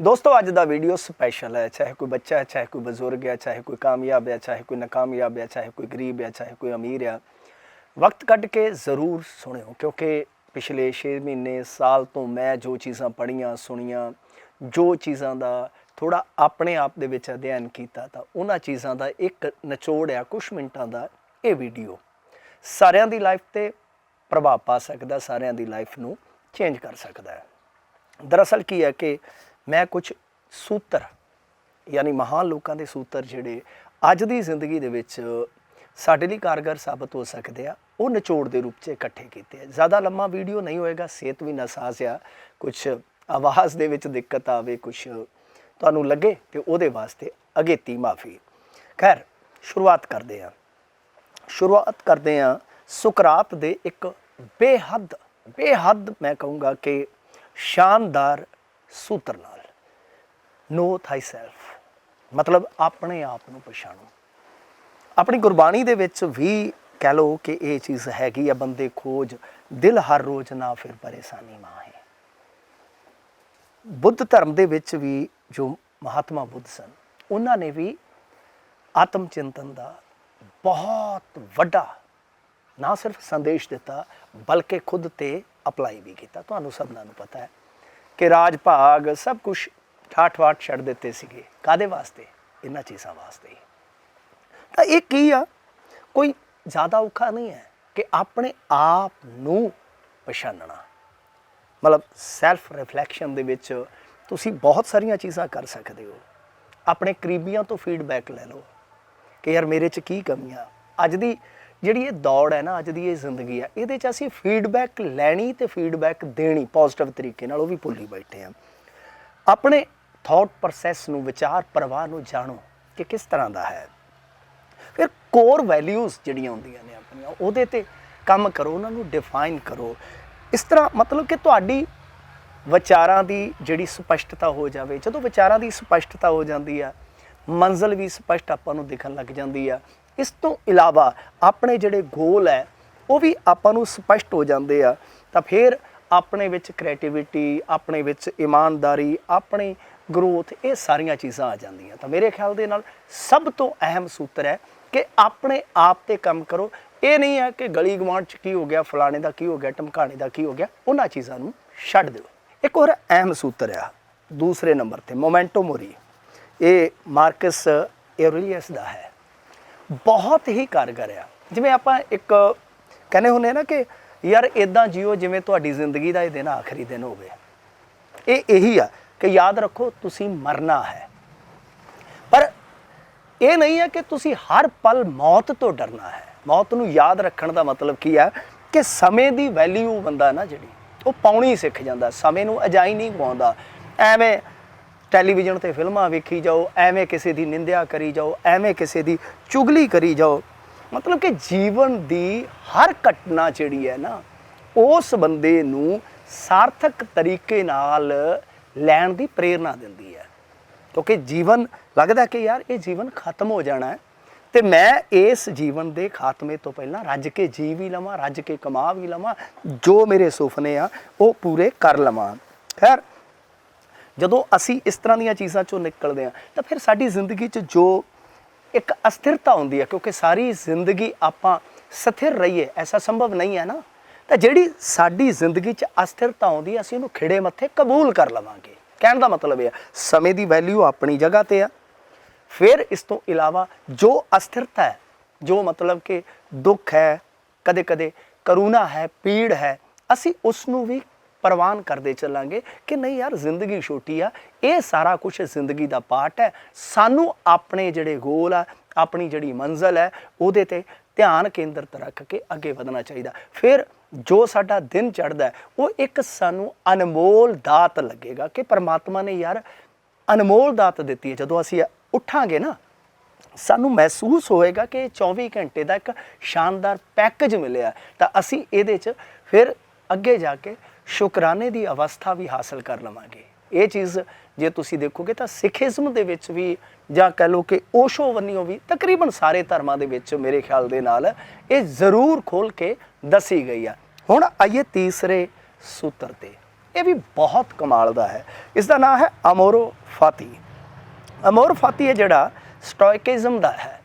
ਦੋਸਤੋ, ਅੱਜ ਦਾ video special ਹੈ। ਚਾਹੇ ਕੋਈ ਬੱਚਾ ਹੈ, ਚਾਹੇ ਕੋਈ ਬਜ਼ੁਰਗ ਹੈ, ਚਾਹੇ ਕੋਈ ਕਾਮਯਾਬ ਹੈ, ਚਾਹੇ ਕੋਈ ਨਾਕਾਮਯਾਬ ਹੈ, ਚਾਹੇ ਕੋਈ ਗਰੀਬ ਹੈ, ਚਾਹੇ ਕੋਈ ਅਮੀਰ ਹੈ। ਵਕਤ ਕੱਢ ਕੇ ਜ਼ਰੂਰ ਸੁਣਿਓ, ਕਿਉਂਕਿ ਪਿਛਲੇ 6 ਮਹੀਨੇ, ਸਾਲ ਤੋਂ ਮੈਂ ਜੋ ਚੀਜ਼ਾਂ ਪੜ੍ਹੀਆਂ, ਸੁਣੀਆਂ, ਜੋ ਚੀਜ਼ਾਂ ਦਾ ਥੋੜਾ ਆਪਣੇ ਆਪ ਦੇ ਵਿੱਚ ਅਧਿਐਨ ਕੀਤਾ, ਤਾਂ ਉਹਨਾਂ ਚੀਜ਼ਾਂ ਦਾ ਇੱਕ ਨਿਚੋੜ ਆ ਕੁਝ ਮਿੰਟਾਂ ਦਾ ਇਹ ਵੀਡੀਓ ਸਾਰਿਆਂ ਦੀ ਲਾਈਫ ਤੇ ਪ੍ਰਭਾਵ ਪਾ ਸਕਦਾ, ਸਾਰਿਆਂ ਦੀ ਲਾਈਫ ਨੂੰ ਚੇਂਜ ਕਰ ਸਕਦਾ ਹੈ। ਦਰਅਸਲ ਕੀ ਹੈ ਕਿ ਮੈਂ ਕੁਝ ਸੂਤਰ, ਯਾਨੀ ਮਹਾਨ ਲੋਕਾਂ ਦੇ ਸੂਤਰ ਜਿਹੜੇ ਅੱਜ ਦੀ ਜ਼ਿੰਦਗੀ ਦੇ ਵਿੱਚ ਸਾਡੇ ਲਈ ਕਾਰਗਰ ਸਾਬਤ ਹੋ ਸਕਦੇ ਆ, ਉਹ ਨਿਚੋੜ ਦੇ ਰੂਪ 'ਚ ਇਕੱਠੇ ਕੀਤੇ ਆ। ਜ਼ਿਆਦਾ ਲੰਮਾ ਵੀਡੀਓ ਨਹੀਂ ਹੋਏਗਾ, ਸਿਹਤ ਵੀ ਨਾਸਾਜ਼ ਆ ਕੁਝ ਆਵਾਜ਼ ਦੇ ਵਿੱਚ ਦਿੱਕਤ ਆਵੇ ਕੁਝ ਤੁਹਾਨੂੰ ਲੱਗੇ ਤੇ ਉਹਦੇ ਵਾਸਤੇ ਅਗੇਤੀ ਮਾਫੀ। ਖੈਰ, ਸ਼ੁਰੂਆਤ ਕਰਦੇ ਆ ਸ਼ੁਰੂਆਤ ਕਰਦੇ ਆ ਸੁਕਰਾਤ ਦੇ ਇੱਕ ਬੇਹੱਦ ਬੇਹੱਦ ਮੈਂ ਕਹੂੰਗਾ ਕਿ ਸ਼ਾਨਦਾਰ ਸੂਤਰ ਨਾਲ। ਨੋ ਥਾਈਸੈਲਫ ਮਤਲਬ ਆਪਣੇ ਆਪ ਨੂੰ ਪਛਾਣੋ। ਆਪਣੀ ਗੁਰਬਾਣੀ ਦੇ ਵਿੱਚ ਵੀ ਕਹਿ ਲਓ ਕਿ ਇਹ ਚੀਜ਼ ਹੈਗੀ ਆ, ਬੰਦੇ ਖੋਜ, ਦਿਲ ਹਰ ਰੋਜ਼ ਨਾ ਫਿਰ ਪਰੇਸ਼ਾਨੀ ਮਾਂ ਹੈ ਬੁੱਧ ਧਰਮ ਦੇ ਵਿੱਚ ਵੀ ਜੋ ਮਹਾਤਮਾ ਬੁੱਧ ਸਨ, ਉਹਨਾਂ ਨੇ ਵੀ ਆਤਮ ਚਿੰਤਨ ਦਾ ਬਹੁਤ ਵੱਡਾ ਨਾ ਸਿਰਫ ਸੰਦੇਸ਼ ਦਿੱਤਾ, ਬਲਕਿ ਖੁਦ ਤੇ ਅਪਲਾਈ ਵੀ ਕੀਤਾ। ਤੁਹਾਨੂੰ ਸਭਨਾਂ ਨੂੰ ਪਤਾ ਹੈ ਕਿ ਰਾਜ ਭਾਗ ਸਭ ਕੁਝ ਠਾਠ ਵਾਠ ਛੱਡ ਦਿੱਤੇ ਸੀਗੇ। ਕਾਦੇ ਵਾਸਤੇ? ਇਹਨਾਂ ਚੀਜ਼ਾਂ ਵਾਸਤੇ। ਤਾਂ ਇਹ ਕੀ ਆ? ਕੋਈ ਜ਼ਿਆਦਾ ਔਖਾ ਨਹੀਂ ਹੈ ਕਿ ਆਪਣੇ ਆਪ ਨੂੰ ਪਛਾਣਨਾ ਮਤਲਬ ਸੈਲਫ ਰਿਫਲੈਕਸ਼ਨ ਦੇ ਵਿੱਚ ਤੁਸੀਂ ਬਹੁਤ ਸਾਰੀਆਂ ਚੀਜ਼ਾਂ ਕਰ ਸਕਦੇ ਹੋ। ਆਪਣੇ ਕਰੀਬੀਆਂ ਤੋਂ ਫੀਡਬੈਕ ਲੈ ਲਓ ਕਿ ਯਾਰ ਮੇਰੇ 'ਚ ਕੀ ਕਮੀਆਂ ਅੱਜ ਦੀ ਜਿਹੜੀ ਇਹ ਦੌੜ ਹੈ ਨਾ, ਅੱਜ ਦੀ ਇਹ ਜ਼ਿੰਦਗੀ ਆ, ਇਹਦੇ 'ਚ ਅਸੀਂ ਫੀਡਬੈਕ ਲੈਣੀ ਤੇ ਫੀਡਬੈਕ ਦੇਣੀ ਪੋਜ਼ਿਟਿਵ ਤਰੀਕੇ ਨਾਲ ਉਹ ਵੀ ਭੁੱਲੀ ਬੈਠੇ ਆ। ਆਪਣੇ ਥਾਟ ਪ੍ਰੋਸੈਸ ਨੂੰ, ਵਿਚਾਰ ਪ੍ਰਵਾਹ ਨੂੰ ਜਾਣੋ ਕਿ ਕਿਸ ਤਰ੍ਹਾਂ ਦਾ ਹੈ। ਫਿਰ ਕੋਰ ਵੈਲਿਊਜ਼ ਜਿਹੜੀਆਂ ਹੁੰਦੀਆਂ ਨੇ ਆਪਣੀਆਂ, ਉਹਦੇ ਤੇ ਕੰਮ ਕਰੋ, ਉਹਨਾਂ ਨੂੰ ਡਿਫਾਈਨ ਕਰੋ। ਇਸ ਤਰ੍ਹਾਂ ਮਤਲਬ ਕਿ ਤੁਹਾਡੀ ਵਿਚਾਰਾਂ ਦੀ ਜਿਹੜੀ ਸਪਸ਼ਟਤਾ ਹੋ ਜਾਵੇ, ਜਦੋਂ ਵਿਚਾਰਾਂ ਦੀ ਸਪਸ਼ਟਤਾ ਹੋ ਜਾਂਦੀ ਆ, ਮੰਜ਼ਲ ਵੀ ਸਪਸ਼ਟ ਆਪਾਂ ਨੂੰ ਦਿਖਣ ਲੱਗ ਜਾਂਦੀ ਆ। ਇਸ ਤੋਂ ਇਲਾਵਾ ਆਪਣੇ ਜਿਹੜੇ ਗੋਲ ਹੈ, ਉਹ ਵੀ ਆਪਾਂ ਨੂੰ ਸਪਸ਼ਟ ਹੋ ਜਾਂਦੇ ਆ। ਤਾਂ ਫਿਰ ਆਪਣੇ ਵਿੱਚ ਕ੍ਰੀਏਟੀਵਿਟੀ ਆਪਣੇ ਵਿੱਚ ਇਮਾਨਦਾਰੀ, ਆਪਣੇ ਗਰੋਥ ਇਹ ਸਾਰੀਆਂ ਚੀਜ਼ਾਂ ਆ ਜਾਂਦੀਆਂ। ਤਾਂ ਮੇਰੇ ਖਿਆਲ ਦੇ ਨਾਲ ਸਭ ਤੋਂ ਅਹਿਮ ਸੂਤਰ ਹੈ ਕਿ ਆਪਣੇ ਆਪ ਤੇ ਕੰਮ ਕਰੋ। ਇਹ ਨਹੀਂ ਹੈ ਕਿ ਗਲੀ ਗਵਾਂਢ ਚ ਕੀ ਹੋ ਗਿਆ, ਫਲਾਣੇ ਦਾ ਕੀ ਹੋ ਗਿਆ ਟਮਕਾਣੇ ਦਾ ਕੀ ਹੋ ਗਿਆ, ਉਹਨਾਂ ਚੀਜ਼ਾਂ ਨੂੰ ਛੱਡ ਦਿਓ। ਇੱਕ ਹੋਰ ਅਹਿਮ ਸੂਤਰ ਆ, ਦੂਸਰੇ ਨੰਬਰ ਤੇ, ਮੋਮੈਂਟੋ ਮੋਰੀ। ਇਹ ਮਾਰਕਸ ਐਰਲੀਅਸ ਦਾ ਹੈ। ਬਹੁਤ ਹੀ ਕਾਰਗਰ ਆ। ਜਿਵੇਂ ਆਪਾਂ ਇੱਕ ਕਹਿੰਦੇ ਹੁੰਦੇ ਆ ਨਾ ਕਿ ਯਾਰ ਇਦਾਂ ਜਿਓ ਜਿਵੇਂ ਤੁਹਾਡੀ ਜ਼ਿੰਦਗੀ ਦਾ ਇਹ ਦਿਨ ਆਖਰੀ ਦਿਨ ਹੋਵੇ। ਇਹ ਇਹੀ ਆ। ਕਿ ਯਾਦ ਰੱਖੋ, ਤੁਸੀਂ ਮਰਨਾ ਹੈ। ਪਰ ਇਹ ਨਹੀਂ ਹੈ ਕਿ ਤੁਸੀਂ ਹਰ ਪਲ ਮੌਤ ਤੋਂ ਡਰਨਾ ਹੈ। ਮੌਤ ਨੂੰ ਯਾਦ ਰੱਖਣ ਦਾ ਮਤਲਬ ਕੀ ਹੈ ਕਿ ਸਮੇਂ ਦੀ ਵੈਲਿਊ ਬੰਦਾ ਨਾ ਜਿਹੜੀ, ਉਹ ਪਾਉਣੀ ਸਿੱਖ ਜਾਂਦਾ ਸਮੇਂ ਨੂੰ ਅਜਾਈ ਨਹੀਂ ਗਵਾਉਂਦਾ। ਐਵੇਂ ਟੈਲੀਵਿਜ਼ਨ ਤੇ ਫਿਲਮਾਂ ਵੇਖੀ ਜਾਓ, ਐਵੇਂ ਕਿਸੇ ਦੀ ਨਿੰਦਿਆ ਕਰੀ ਜਾਓ, ਐਵੇਂ ਕਿਸੇ ਦੀ ਚੁਗਲੀ ਕਰੀ ਜਾਓ। ਮਤਲਬ ਕਿ ਜੀਵਨ ਦੀ ਹਰ ਘਟਨਾ ਜਿਹੜੀ ਹੈ ਨਾ, ਉਸ ਬੰਦੇ ਨੂੰ ਸਾਰਥਕ ਤਰੀਕੇ ਨਾਲ ਲੈਣ ਦੀ ਪ੍ਰੇਰਣਾ ਦਿੰਦੀ ਹੈ। ਕਿਉਂਕਿ ਜੀਵਨ, ਲੱਗਦਾ ਕਿ ਯਾਰ ਇਹ ਜੀਵਨ ਖਤਮ ਹੋ ਜਾਣਾ ਹੈ ਤੇ ਮੈਂ ਇਸ ਜੀਵਨ ਦੇ ਖਾਤਮੇ ਤੋਂ ਪਹਿਲਾਂ ਰੱਜ ਕੇ ਜੀ ਵੀ ਲਵਾਂ, ਰੱਜ ਕੇ ਕਮਾ ਵੀ ਲਵਾਂ, ਜੋ ਮੇਰੇ ਸੁਪਨੇ ਆ, ਉਹ ਪੂਰੇ ਕਰ ਲਵਾਂ। ਖੈਰ, ਜਦੋਂ ਅਸੀਂ ਇਸ ਤਰ੍ਹਾਂ ਦੀਆਂ ਚੀਜ਼ਾਂ ਚੋਂ ਨਿਕਲਦੇ ਆ ਤਾਂ ਫਿਰ ਸਾਡੀ ਜ਼ਿੰਦਗੀ 'ਚ ਜੋ ਇੱਕ ਅਸਥਿਰਤਾ ਹੁੰਦੀ ਹੈ, ਕਿਉਂਕਿ ਸਾਰੀ ਜ਼ਿੰਦਗੀ ਆਪਾਂ ਸਥਿਰ ਰਹੀਏ, ਐਸਾ ਸੰਭਵ ਨਹੀਂ ਹੈ ਨਾ। ਤਾਂ ਜਿਹੜੀ ਸਾਡੀ ਜ਼ਿੰਦਗੀ 'ਚ ਅਸਥਿਰਤਾ ਆਉਂਦੀ ਹੈ, ਅਸੀਂ ਉਹਨੂੰ ਖਿੜੇ ਮੱਥੇ ਕਬੂਲ ਕਰ ਲਵਾਂਗੇ। ਕਹਿਣ ਦਾ ਮਤਲਬ ਇਹ ਹੈ ਸਮੇਂ ਦੀ ਵੈਲਿਊ ਆਪਣੀ ਜਗ੍ਹਾ ਤੇ ਆ। ਫਿਰ ਇਸ ਤੋਂ ਇਲਾਵਾ ਜੋ ਅਸਥਿਰਤਾ ਹੈ, ਜੋ ਮਤਲਬ ਕਿ ਦੁੱਖ ਹੈ ਕਦੇ ਕਦੇ ਕਰੂਣਾ ਹੈ, ਪੀੜ ਹੈ, ਅਸੀਂ ਉਸ ਨੂੰ ਵੀ ਪ੍ਰਵਾਨ ਕਰਦੇ ਚੱਲਾਂਗੇ ਕਿ ਨਹੀਂ ਯਾਰ, ਜ਼ਿੰਦਗੀ ਛੋਟੀ ਆ, ਇਹ ਸਾਰਾ ਕੁਝ ਜ਼ਿੰਦਗੀ ਦਾ ਪਾਰਟ ਹੈ। ਸਾਨੂੰ ਆਪਣੇ ਜਿਹੜੇ ਗੋਲ ਆ, ਆਪਣੀ ਜਿਹੜੀ ਮੰਜ਼ਲ ਹੈ, ਉਹਦੇ ਤੇ ਧਿਆਨ ਕੇਂਦਰਿਤ ਰੱਖ ਕੇ ਅੱਗੇ ਵਧਣਾ ਚਾਹੀਦਾ। ਫਿਰ ਜੋ ਸਾਡਾ ਦਿਨ ਚੜਦਾ ਉਹ ਇੱਕ ਸਾਨੂੰ ਅਨਮੋਲ ਦਾਤ ਲੱਗੇਗਾ ਕਿ ਪਰਮਾਤਮਾ ਨੇ ਯਾਰ ਅਨਮੋਲ ਦਾਤ ਦਿੱਤੀ ਹੈ। ਜਦੋਂ ਅਸੀਂ ਉੱਠਾਂਗੇ ਨਾ, ਸਾਨੂੰ ਮਹਿਸੂਸ ਹੋਏਗਾ ਕਿ ਇਹ 24 ਘੰਟੇ ਦਾ ਇੱਕ ਸ਼ਾਨਦਾਰ ਪੈਕੇਜ ਮਿਲਿਆ। ਤਾਂ ਅਸੀਂ ਇਹਦੇ 'ਚ ਫਿਰ ਅੱਗੇ ਜਾ ਕੇ ਸ਼ੁਕਰਾਨੇ ਦੀ ਅਵਸਥਾ ਵੀ ਹਾਸਲ ਕਰ ਲਵਾਂਗੇ। ਇਹ ਚੀਜ਼ ਜੇ ਤੁਸੀਂ ਦੇਖੋਗੇ ਤਾਂ ਸਿੱਖੀਜ਼ਮ ਦੇ ਵਿੱਚ ਵੀ ਜਾਂ ਕਹਿ ਲਓ ਕਿ ਓਸ਼ੋ ਵੰਨਿਓ ਵੀ ਤਕਰੀਬਨ ਸਾਰੇ ਧਰਮਾਂ ਦੇ ਵਿੱਚ ਮੇਰੇ ਖਿਆਲ ਦੇ ਨਾਲ ਇਹ ਜ਼ਰੂਰ ਖੋਲ ਕੇ ਦੱਸੀ ਗਈ ਆ। ਹੁਣ ਆਈਏ ਤੀਸਰੇ ਸੂਤਰ ਤੇ। ਇਹ ਵੀ ਬਹੁਤ ਕਮਾਲ ਦਾ ਹੈ। ਇਸ ਦਾ ਨਾਮ ਹੈ ਅਮੋਰੋ ਫਾਤੀ। ਅਮੋਰ ਫਾਤੀ ਹੈ ਜਿਹੜਾ ਸਟੋਇਕਿਜ਼ਮ ਦਾ ਹੈ।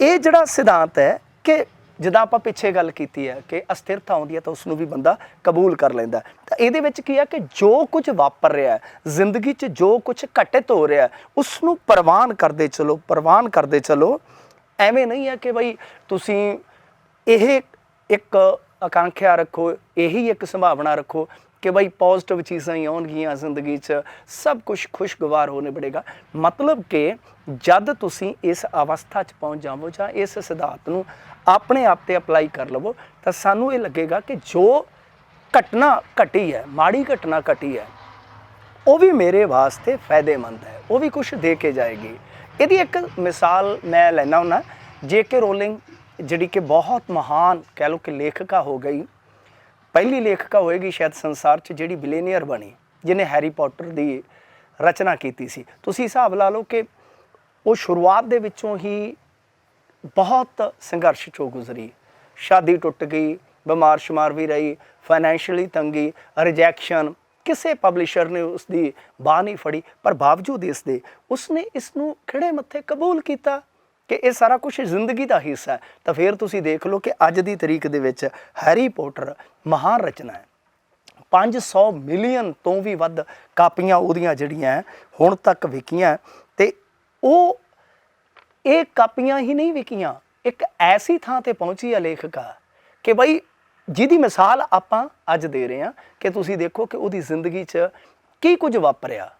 ਇਹ ਜਿਹੜਾ ਸਿਧਾਂਤ ਹੈ ਕਿ ਜਿੱਦਾਂ ਆਪਾਂ ਪਿੱਛੇ ਗੱਲ ਕੀਤੀ ਹੈ ਕਿ ਅਸਥਿਰਤਾ ਆਉਂਦੀ ਹੈ ਤਾਂ ਉਸ ਨੂੰ ਵੀ ਬੰਦਾ ਕਬੂਲ ਕਰ ਲੈਂਦਾ ਤਾਂ ਇਹਦੇ ਵਿੱਚ ਕੀ ਹੈ ਕਿ ਜੋ ਕੁਝ ਵਾਪਰ ਰਿਹਾ ਹੈ, ਜ਼ਿੰਦਗੀ 'ਚ ਜੋ ਕੁਝ ਘਟਿਤ ਹੋ ਰਿਹਾ ਹੈ ਉਸ ਨੂੰ ਪ੍ਰਵਾਨ ਕਰਦੇ ਚਲੋ, ਪ੍ਰਵਾਨ ਕਰਦੇ ਚਲੋ। ਐਵੇਂ ਨਹੀਂ ਹੈ ਕਿ ਬਈ ਤੁਸੀਂ ਇਹ ਇੱਕ ਆਕਾਂਖਿਆ ਰੱਖੋ, ਇਹੀ ਇੱਕ ਸੰਭਾਵਨਾ ਰੱਖੋ। ਕਿ ਬਈ ਪੋਜ਼ਿਟਿਵ ਚੀਜ਼ਾਂ ਹੀ ਆਉਣਗੀਆਂ ਜ਼ਿੰਦਗੀ 'ਚ ਸਭ ਕੁਝ ਖੁਸ਼ਗਵਾਰ ਹੋਣੇ ਬੜੇਗਾ ਮਤਲਬ ਕਿ ਜਦ ਤੁਸੀਂ ਇਸ ਅਵਸਥਾ 'ਚ ਪਹੁੰਚ ਜਾਵੋ ਜਾਂ ਇਸ ਸਿਧਾਂਤ ਨੂੰ ਆਪਣੇ ਆਪ ਤੇ ਅਪਲਾਈ ਕਰ ਲਵੋ ਤਾਂ ਸਾਨੂੰ ਇਹ ਲੱਗੇਗਾ ਕਿ ਜੋ ਘਟਨਾ ਘਟੀ ਹੈ ਮਾੜੀ ਘਟਨਾ ਘਟੀ ਹੈ ਉਹ ਵੀ ਮੇਰੇ ਵਾਸਤੇ ਫਾਇਦੇਮੰਦ ਹੈ ਉਹ ਵੀ ਕੁਝ ਦੇ ਕੇ ਜਾਏਗੀ ਇਹਦੀ ਇੱਕ ਮਿਸਾਲ ਮੈਂ ਲੈਣਾ ਜੇ ਕੇ ਰੋਲਿੰਗ ਜਿਹੜੀ ਕਿ ਬਹੁਤ ਮਹਾਨ ਕਹਿ ਲਓ ਕਿ ਲੇਖਕਾ ਹੋ ਗਈ ਪਹਿਲੀ ਲੇਖਿਕਾ ਹੋਏਗੀ ਸ਼ਾਇਦ ਸੰਸਾਰ 'ਚ ਜਿਹੜੀ ਬਿਲੀਨੀਅਰ ਬਣੀ, ਜਿਹਨੇ ਹੈਰੀ ਪੋਟਰ ਦੀ ਰਚਨਾ ਕੀਤੀ ਸੀ। ਤੁਸੀਂ ਹਿਸਾਬ ਲਾ ਲਓ ਕਿ ਉਹ ਸ਼ੁਰੂਆਤ ਦੇ ਵਿੱਚੋਂ ਹੀ ਬਹੁਤ ਸੰਘਰਸ਼ ਚੋਂ ਗੁਜ਼ਰੀ। ਸ਼ਾਦੀ ਟੁੱਟ ਗਈ, ਬਿਮਾਰ ਸ਼ੁਮਾਰ ਵੀ ਰਹੀ ਫਾਈਨੈਂਸ਼ੀਅਲੀ ਤੰਗੀ ਰਿਜੈਕਸ਼ਨ ਕਿਸੇ ਪਬਲਿਸ਼ਰ ਨੇ ਉਸ ਦੀ ਬਾਹ ਨਹੀਂ ਫੜੀ, ਪਰ ਬਾਵਜੂਦ ਇਸ ਦੇ, ਉਸਨੇ ਇਸ ਨੂੰ ਖੜੇ ਮੱਥੇ ਕਬੂਲ ਕੀਤਾ। ਕਿ ਇਹ ਸਾਰਾ ਕੁਝ ਜ਼ਿੰਦਗੀ ਦਾ ਹਿੱਸਾ ਹੈ। ਤਾਂ ਫਿਰ ਤੁਸੀਂ ਦੇਖ ਲਓ ਕਿ ਅੱਜ ਦੀ ਤਰੀਕ ਦੇ ਵਿੱਚ ਹੈਰੀ ਪੋਟਰ ਮਹਾਨ ਰਚਨਾ ਹੈ। 500 ਮਿਲੀਅਨ ਤੋਂ ਵੀ ਵੱਧ ਕਾਪੀਆਂ ਉਹਦੀਆਂ ਜਿਹੜੀਆਂ ਹੁਣ ਤੱਕ ਵਿਕੀਆਂ ਤੇ ਉਹ ਇਹ ਕਾਪੀਆਂ ਹੀ ਨਹੀਂ ਵਿਕੀਆਂ, ਇੱਕ ਐਸੀ ਥਾਂ ਤੇ ਪਹੁੰਚੀ ਹੈ ਲੇਖਕਾ ਕਿ ਬਈ ਜਿਹਦੀ ਮਿਸਾਲ ਆਪਾਂ ਅੱਜ ਦੇ ਰਹੇ ਹਾਂ ਕਿ ਤੁਸੀਂ ਦੇਖੋ ਕਿ ਉਹਦੀ ਜ਼ਿੰਦਗੀ 'ਚ ਕੀ ਕੁਝ ਵਾਪਰਿਆ।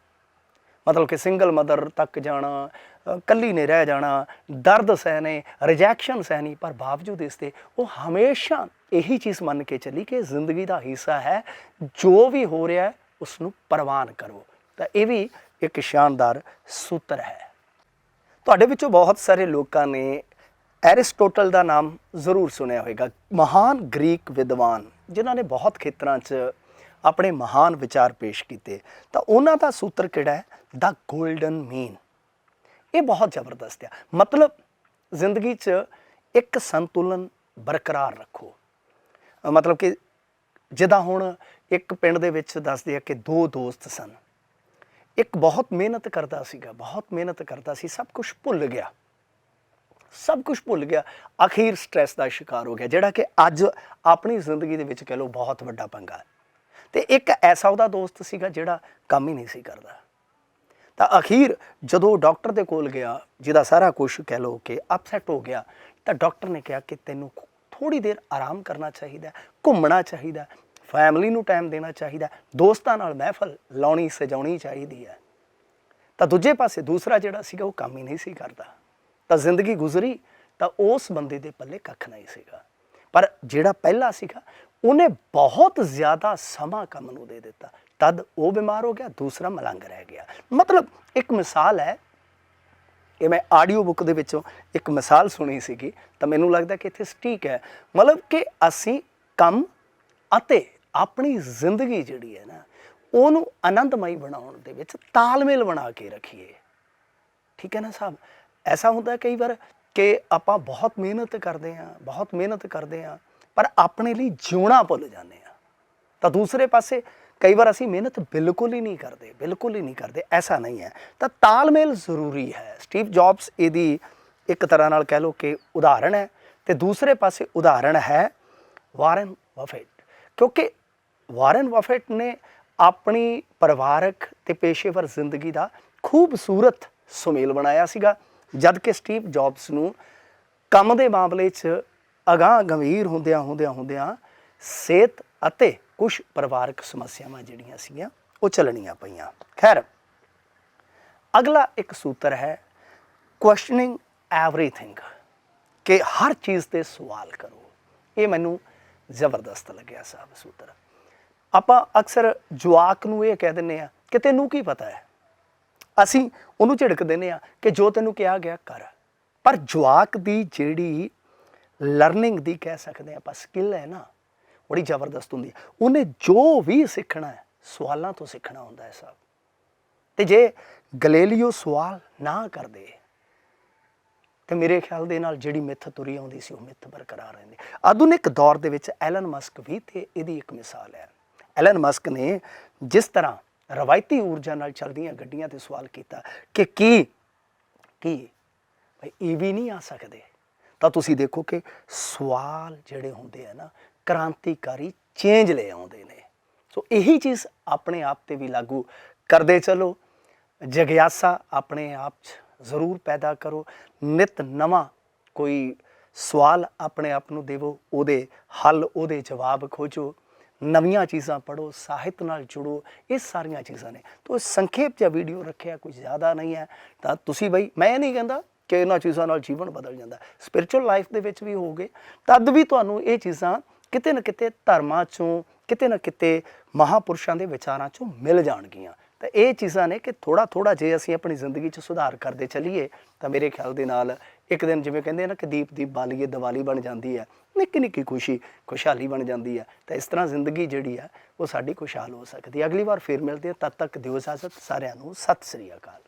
ਮਤਲਬ ਕਿ ਸਿੰਗਲ ਮਦਰ ਤੱਕ ਜਾਣਾ ਅ, ਕੱਲੀ ਨੇ ਰਹਿ ਜਾਣਾ ਦਰਦ ਸਹਿਨੇ ਰਿਜੈਕਸ਼ਨ ਸਹਿਨੀ ਪਰ ਬਾਵਜੂਦ ਇਸ 'ਤੇ ਉਹ ਹਮੇਸ਼ਾ ਇਹੀ ਚੀਜ਼ ਮੰਨ ਕੇ ਚੱਲੀ ਕਿ ਜ਼ਿੰਦਗੀ ਦਾ ਹਿੱਸਾ ਹੈ ਜੋ ਵੀ ਹੋ ਰਿਹਾ ਹੈ ਉਸ ਨੂੰ ਪ੍ਰਵਾਨ ਕਰੋ। ਤਾਂ ਇਹ ਵੀ ਇੱਕ ਸ਼ਾਨਦਾਰ ਸੂਤਰ ਹੈ। ਤੁਹਾਡੇ ਵਿੱਚੋਂ ਬਹੁਤ ਸਾਰੇ ਲੋਕਾਂ ਨੇ ਐਰਿਸਟੋਟਲ ਦਾ ਨਾਮ ਜ਼ਰੂਰ ਸੁਣਿਆ ਹੋਵੇਗਾ। ਮਹਾਨ ਗ੍ਰੀਕ ਵਿਦਵਾਨ ਜਿਨ੍ਹਾਂ ਨੇ ਬਹੁਤ ਖੇਤਰਾਂ 'ਚ ਆਪਣੇ ਮਹਾਨ ਵਿਚਾਰ ਪੇਸ਼ ਕੀਤੇ। ਤਾਂ ਉਹਨਾਂ ਦਾ ਸੂਤਰ ਕਿਹੜਾ ਹੈ? ਦਾ 골ਡਨ ਮੀਨ ਇਹ ਬਹੁਤ ਜ਼ਬਰਦਸਤ ਹੈ ਮਤਲਬ ਜ਼ਿੰਦਗੀ 'ਚ ਇੱਕ ਸੰਤੁਲਨ ਬਰਕਰਾਰ ਰੱਖੋ। ਮਤਲਬ ਕਿ ਜਿੱਦਾਂ ਹੁਣ ਇੱਕ ਪਿੰਡ ਦੇ ਵਿੱਚ ਦੱਸਦੇ ਆ ਕਿ ਦੋ ਦੋਸਤ ਸਨ। ਇੱਕ ਬਹੁਤ ਮਿਹਨਤ ਕਰਦਾ ਸੀਗਾ, ਬਹੁਤ ਮਿਹਨਤ ਕਰਦਾ ਸੀ, ਸਭ ਕੁਝ ਭੁੱਲ ਗਿਆ। ਸਭ ਕੁਝ ਭੁੱਲ ਗਿਆ। ਅਖੀਰ ਸਟ੍ਰੈਸ ਦਾ ਸ਼ਿਕਾਰ ਹੋ ਗਿਆ, ਜਿਹੜਾ ਕਿ ਅੱਜ ਆਪਣੀ ਜ਼ਿੰਦਗੀ ਦੇ ਵਿੱਚ ਕਹ ਲਓ ਬਹੁਤ ਵੱਡਾ ਪੰਗਾ ਹੈ। ਤੇ ਇੱਕ ਐਸਾ ਉਹਦਾ ਦੋਸਤ ਸੀਗਾ ਜਿਹੜਾ ਕੰਮ ਹੀ ਨਹੀਂ ਸੀ ਕਰਦਾ। ਤਾਂ ਅਖੀਰ ਜਦੋਂ ਡਾਕਟਰ ਦੇ ਕੋਲ ਗਿਆ, ਜਿਹਦਾ ਸਾਰਾ ਕੁਝ ਕਹਿ ਲਓ ਕਿ ਅਪਸੈਟ ਹੋ ਗਿਆ, ਤਾਂ ਡਾਕਟਰ ਨੇ ਕਿਹਾ ਕਿ ਤੈਨੂੰ ਥੋੜੀ ਦੇਰ ਆਰਾਮ ਕਰਨਾ ਚਾਹੀਦਾ, ਘੁੰਮਣਾ ਚਾਹੀਦਾ ਫੈਮਿਲੀ ਨੂੰ ਟਾਈਮ ਦੇਣਾ ਚਾਹੀਦਾ, ਦੋਸਤਾਂ ਨਾਲ ਮਹਿਫਲ ਲਾਉਣੀ, ਸਜਾਉਣੀ ਚਾਹੀਦੀ ਹੈ। ਤਾਂ ਦੂਜੇ ਪਾਸੇ ਦੂਸਰਾ ਜਿਹੜਾ ਸੀਗਾ ਉਹ ਕੰਮ ਹੀ ਨਹੀਂ ਸੀ ਕਰਦਾ। ਤਾਂ ਜ਼ਿੰਦਗੀ ਗੁਜ਼ਰੀ ਤਾਂ ਉਸ ਬੰਦੇ ਦੇ ਪੱਲੇ ਕੱਖ ਨਹੀਂ ਸੀਗਾ। ਪਰ ਜਿਹੜਾ ਪਹਿਲਾ ਸੀਗਾ ਉਹਨੇ ਬਹੁਤ ਜ਼ਿਆਦਾ ਸਮਾਂ ਕੰਮ ਨੂੰ ਦੇ ਦਿੱਤਾ। ਤਦ ਉਹ ਬਿਮਾਰ ਹੋ ਗਿਆ, ਦੂਸਰਾ ਮਲੰਗ ਰਹਿ ਗਿਆ। ਮਤਲਬ ਇੱਕ ਮਿਸਾਲ ਹੈ, ਇਹ ਮੈਂ ਆਡੀਓ ਬੁੱਕ ਦੇ ਵਿੱਚੋਂ ਇੱਕ ਮਿਸਾਲ ਸੁਣੀ ਸੀਗੀ, ਤਾਂ ਮੈਨੂੰ ਲੱਗਦਾ ਕਿ ਇੱਥੇ ਸਟੀਕ ਹੈ। ਮਤਲਬ ਕਿ ਅਸੀਂ ਕੰਮ ਅਤੇ ਆਪਣੀ ਜ਼ਿੰਦਗੀ ਜਿਹੜੀ ਹੈ ਨਾ, ਉਹਨੂੰ ਆਨੰਦਮਈ ਬਣਾਉਣ ਦੇ ਵਿੱਚ ਤਾਲਮੇਲ ਬਣਾ ਕੇ ਰੱਖੀਏ। ਠੀਕ ਹੈ ਨਾ ਸਾਹਿਬ? ਐਸਾ ਹੁੰਦਾ ਕਈ ਵਾਰ ਕਿ ਆਪਾਂ ਬਹੁਤ ਮਿਹਨਤ ਕਰਦੇ ਹਾਂ, ਬਹੁਤ ਮਿਹਨਤ ਕਰਦੇ ਹਾਂ ਪਰ ਆਪਣੇ ਲਈ ਜਿਉਣਾ ਭੁੱਲ ਜਾਂਦੇ ਹਾਂ। ਤਾਂ ਦੂਸਰੇ ਪਾਸੇ ਕਈ ਵਾਰ ਅਸੀਂ ਮਿਹਨਤ ਬਿਲਕੁਲ ਹੀ ਨਹੀਂ ਕਰਦੇ, ਬਿਲਕੁਲ ਹੀ ਨਹੀਂ ਕਰਦੇ, ਐਸਾ ਨਹੀਂ ਹੈ। ਤਾਂ ਤਾਲਮੇਲ ਜ਼ਰੂਰੀ ਹੈ। ਸਟੀਵ ਜੌਬਸ ਇਹਦੀ ਇੱਕ ਤਰ੍ਹਾਂ ਨਾਲ ਕਹਿ ਲਓ ਕਿ ਉਦਾਹਰਣ ਹੈ ਤੇ ਦੂਸਰੇ ਪਾਸੇ ਉਦਾਹਰਣ ਹੈ ਵਾਰਨ ਬਫੇਟ। ਕਿਉਂਕਿ ਵਾਰਨ ਬਫੇਟ ਨੇ ਆਪਣੀ ਪਰਿਵਾਰਕ ਤੇ ਪੇਸ਼ੇਵਰ ਜ਼ਿੰਦਗੀ ਦਾ ਖੂਬਸੂਰਤ ਸੁਮੇਲ ਬਣਾਇਆ ਸੀਗਾ ਜਦ ਕਿ ਸਟੀਵ ਜੌਬਸ ਨੂੰ ਕੰਮ ਦੇ ਮਾਮਲੇ 'ਚ ਅਗਾਂਹ ਗੰਭੀਰ ਹੁੰਦਿਆਂ ਹੁੰਦਿਆਂ ਹੁੰਦਿਆਂ ਸਿਹਤ ਅਤੇ ਕੁਝ ਪਰਿਵਾਰਕ ਸਮੱਸਿਆਵਾਂ ਜਿਹੜੀਆਂ ਸੀਗੀਆਂ, ਉਹ ਚੱਲਣੀਆਂ ਪਈਆਂ। ਖੈਰ, ਅਗਲਾ ਇੱਕ ਸੂਤਰ ਹੈ ਕੁਐਸਚਨਿੰਗ ਐਵਰੀਥਿੰਗ ਕਿ ਹਰ ਚੀਜ਼ ਤੇ ਸਵਾਲ ਕਰੋ। ਇਹ ਮੈਨੂੰ ਜ਼ਬਰਦਸਤ ਲੱਗਿਆ ਸਾਹਿਬ ਸੂਤਰ। ਆਪਾਂ ਅਕਸਰ ਜਵਾਕ ਨੂੰ ਇਹ ਕਹਿ ਦਿੰਨੇ ਆ ਕਿ ਤੈਨੂੰ ਕੀ ਪਤਾ ਹੈ? ਅਸੀਂ ਉਹਨੂੰ ਝਿੜਕ ਦਿੰਨੇ ਆ ਕਿ ਜੋ ਤੈਨੂੰ ਕਿਹਾ ਗਿਆ ਕਰ। ਪਰ ਜਵਾਕ ਦੀ ਜਿਹੜੀ ਲਰਨਿੰਗ ਦੀ ਕਹਿ ਸਕਦੇ ਆ ਆਪਾਂ ਸਕਿੱਲ ਹੈ ਨਾ, ਬੜੀ ਜ਼ਬਰਦਸਤ ਹੁੰਦੀ ਹੈ। ਉਹਨੇ ਜੋ ਵੀ ਸਿੱਖਣਾ ਹੈ, ਸਵਾਲਾਂ ਤੋਂ ਸਿੱਖਣਾ ਹੁੰਦਾ ਹੈ ਸਾਹਿਬ ਤੇ ਜੇ ਗਲੇਲੀਓ ਸਵਾਲ ਨਾ ਕਰਦੇ, ਤੇ ਮੇਰੇ ਖਿਆਲ ਦੇ ਨਾਲ ਜਿਹੜੀ ਮਿੱਥ ਤੁਰੀ ਆਉਂਦੀ ਸੀ, ਉਹ ਮਿੱਥ ਬਰਕਰਾਰ ਰਹਿੰਦੀ। ਆਧੁਨਿਕ ਦੌਰ ਦੇ ਵਿੱਚ ਐਲਨ ਮਸਕ ਵੀ ਤੇ ਇਹਦੀ ਇੱਕ ਮਿਸਾਲ ਹੈ। ਐਲਨ ਮਸਕ ਨੇ ਜਿਸ ਤਰ੍ਹਾਂ ਰਵਾਇਤੀ ਊਰਜਾ ਨਾਲ ਚੱਲਦੀਆਂ ਗੱਡੀਆਂ ਤੇ ਸਵਾਲ ਕੀਤਾ ਕਿ ਕੀ ਕੀ? ਭਾਈ ਈਵੀ ਨਹੀਂ ਆ ਸਕਦੇ। ਤਾਂ ਤੁਸੀਂ ਦੇਖੋ ਕਿ ਸਵਾਲ ਜਿਹੜੇ ਹੁੰਦੇ ਆ ਨਾ, ਕ੍ਰਾਂਤੀਕਾਰੀ ਚੇਂਜ ਲੈ ਆਉਂਦੇ ਨੇ। ਸੋ ਇਹੀ ਚੀਜ਼ ਆਪਣੇ ਆਪ ਤੇ ਵੀ ਲਾਗੂ ਕਰਦੇ ਚਲੋ। ਜਗਿਆਸਾ ਆਪਣੇ ਆਪ 'ਚ ਜ਼ਰੂਰ ਪੈਦਾ ਕਰੋ। ਨਿਤ ਨਵਾਂ ਕੋਈ ਸਵਾਲ ਆਪਣੇ ਆਪ ਨੂੰ ਦੇਵੋ, ਉਹਦੇ ਹੱਲ, ਉਹਦੇ ਜਵਾਬ ਖੋਜੋ। ਨਵੀਆਂ ਚੀਜ਼ਾਂ ਪੜੋ ਸਾਹਿਤ ਨਾਲ ਜੁੜੋ, ਇਹ ਸਾਰੀਆਂ ਚੀਜ਼ਾਂ ਨੇ। ਤੋ ਸੰਖੇਪ ਜਿਹਾ ਵੀਡੀਓ ਰੱਖਿਆ ਕੁਝ ਜ਼ਿਆਦਾ ਨਹੀਂ ਹੈ। ਤਾਂ ਤੁਸੀਂ ਬਈ, ਮੈਂ ਇਹ ਨਹੀਂ ਕਹਿੰਦਾ ਕਿ ਇਹਨਾਂ ਚੀਜ਼ਾਂ ਨਾਲ ਜੀਵਨ ਬਦਲ ਜਾਂਦਾ ਸਪਿਰਚੁਅਲ ਲਾਈਫ ਦੇ ਵਿੱਚ ਵੀ ਹੋਗੇ ਤਦ ਵੀ ਤੁਹਾਨੂੰ ਇਹ ਚੀਜ਼ਾਂ ਕਿਤੇ ਨਾ ਕਿਤੇ ਧਰਮਾਂ ਚੋਂ, ਕਿਤੇ ਨਾ ਕਿਤੇ ਮਹਾਪੁਰਸ਼ਾਂ ਦੇ ਵਿਚਾਰਾਂ ਚੋਂ ਮਿਲ ਜਾਣਗੀਆਂ। ਤਾਂ ਇਹ ਚੀਜ਼ਾਂ ਨੇ ਕਿ ਥੋੜਾ ਥੋੜਾ ਜੇ ਅਸੀਂ ਆਪਣੀ ਜ਼ਿੰਦਗੀ 'ਚ ਸੁਧਾਰ ਕਰਦੇ ਚੱਲੀਏ, ਤਾਂ ਮੇਰੇ ਖਿਆਲ ਦੇ ਨਾਲ ਇੱਕ ਦਿਨ ਜਿਵੇਂ ਕਹਿੰਦੇ ਨਾ ਕਿ ਦੀਪ ਦੀਪ ਬਾਲੀਏ ਦੀਵਾਲੀ ਬਣ ਜਾਂਦੀ ਹੈ। ਨਿੱਕੀ ਨਿੱਕੀ ਖੁਸ਼ੀ, ਖੁਸ਼ਹਾਲੀ ਬਣ ਜਾਂਦੀ ਹੈ। ਤਾਂ ਇਸ ਤਰ੍ਹਾਂ ਜ਼ਿੰਦਗੀ ਜਿਹੜੀ ਹੈ, ਉਹ ਸਾਡੀ ਖੁਸ਼ਹਾਲ ਹੋ ਸਕਦੀ ਹੈ। ਅਗਲੀ ਵਾਰ ਫੇਰ ਮਿਲਦੇ ਹਾਂ। ਤਦ ਤੱਕ ਦਿਓ ਇਜਾਜ਼ਤ ਸਾਰਿਆਂ ਨੂੰ। ਸਤਿ ਸ੍ਰੀ ਅਕਾਲ।